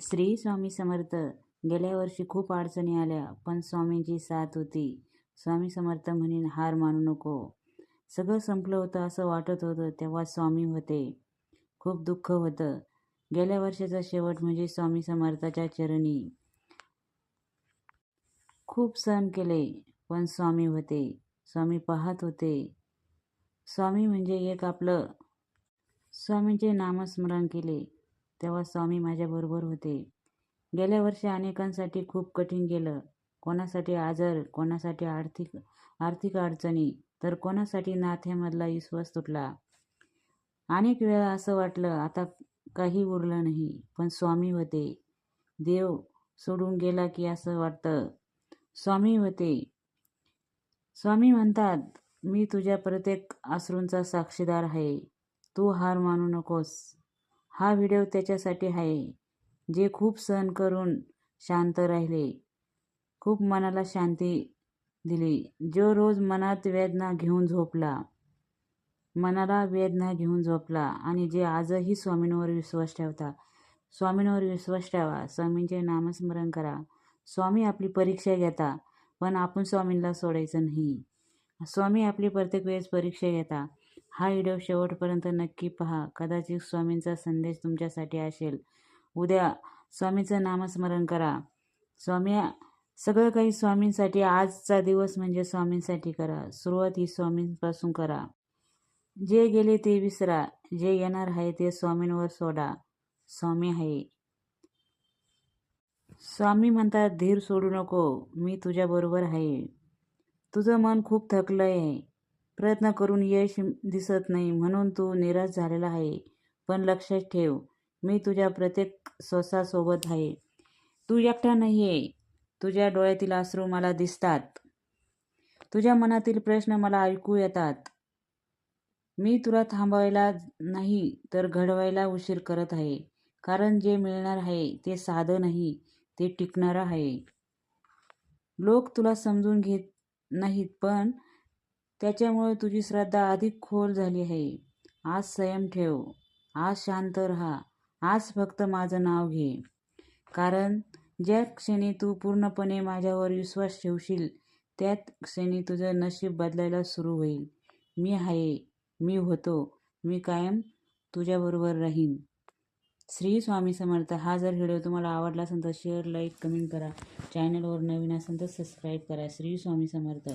श्री स्वामी समर्थ. गेल्या वर्षी खूप अडचणी आल्या पण स्वामींची साथ होती. स्वामी समर्थ म्हणेन हार मानू नको. सगळं संपलं होतं असं वाटत होतं तेव्हा स्वामी होते. खूप दुःख होतं. गेल्या वर्षाचा शेवट म्हणजे स्वामी समर्थाच्या चरणी. खूप सहन केले पण स्वामी होते. स्वामी पाहत होते. स्वामी म्हणजे एक आपलं. स्वामींचे नामस्मरण केले. तेव्हा स्वामी माझ्याबरोबर होते. गेल्या वर्षी अनेकांसाठी खूप कठीण गेलं. कोणासाठी आजार कोणासाठी आर्थिक आर्थिक अडचणी तर कोणासाठी नाथ्यामधला विश्वास तुटला? अनेक वेळा असं वाटलं आता काही उरलं नाही पण स्वामी होते. देव सोडून गेला की असं वाटतं. स्वामी होते. स्वामी म्हणतात मी तुझ्या प्रत्येक अश्रूंचा साक्षीदार आहे. तू हार मानू नकोस. हा व्हिडिओ त्याच्यासाठी आहे जे खूप सहन करून शांत राहिले. खूप मनाला शांती दिली. जो रोज मनात वेदना घेऊन झोपला मनाला वेदना घेऊन झोपला आणि जे आजही स्वामींवर विश्वास ठेवता स्वामींवर विश्वास ठेवा स्वामींचे नामस्मरण करा. स्वामी आपली परीक्षा घेता पण आपण स्वामींना सोडायचं नाही. स्वामी आपली प्रत्येक वेळेस परीक्षा घेता. हा व्हिडिओ शेवटपर्यंत नक्की पहा. कदाचित स्वामींचा संदेश तुमच्यासाठी असेल. उद्या स्वामीचं नामस्मरण करा. स्वामी सगळं काही स्वामींसाठी आजचा दिवस म्हणजे स्वामींसाठी करा. सुरुवात ही स्वामींपासून करा. जे गेले ते विसरा. जे येणार आहे ते स्वामींवर सोडा. स्वामी आहे. स्वामी म्हणतात धीर सोडू नको. मी तुझ्याबरोबर आहे. तुझं मन खूप थकलं आहे प्रयत्न करून यश दिसत नाही म्हणून तू निराश झालेला आहे. पण लक्षात ठेव मी तुझ्या प्रत्येक श्वासासोबत आहे. तू एकटा नाही आहे तुझ्या डोळ्यातील अश्रू मला दिसतात. तुझ्या मनातील प्रश्न मला ऐकू येतात. मी तुला थांबवायला नाही तर घडवायला उशीर करत आहे. कारण जे मिळणार आहे ते साधं नाही ते टिकणारं आहे. लोक तुला समजून घेत नाहीत पण त्याच्यामुळे तुझी श्रद्धा अधिक खोल झाली आहे. आज संयम ठेव. आज शांत राहा. आज फक्त माझं नाव घे. कारण ज्या क्षणी तू पूर्णपणे माझ्यावर विश्वास ठेवशील त्याच क्षणी तुझं नशीब बदलायला सुरू होईल. मी आहे. मी होतो. मी कायम तुझ्याबरोबर राहीन. श्री स्वामी समर्थ. हा जर व्हिडिओ तुम्हाला आवडला असेल तर शेअर लाईक कमेंट करा. चॅनलवर नवीन असेल तर सबस्क्राईब करा. श्री स्वामी समर्थ.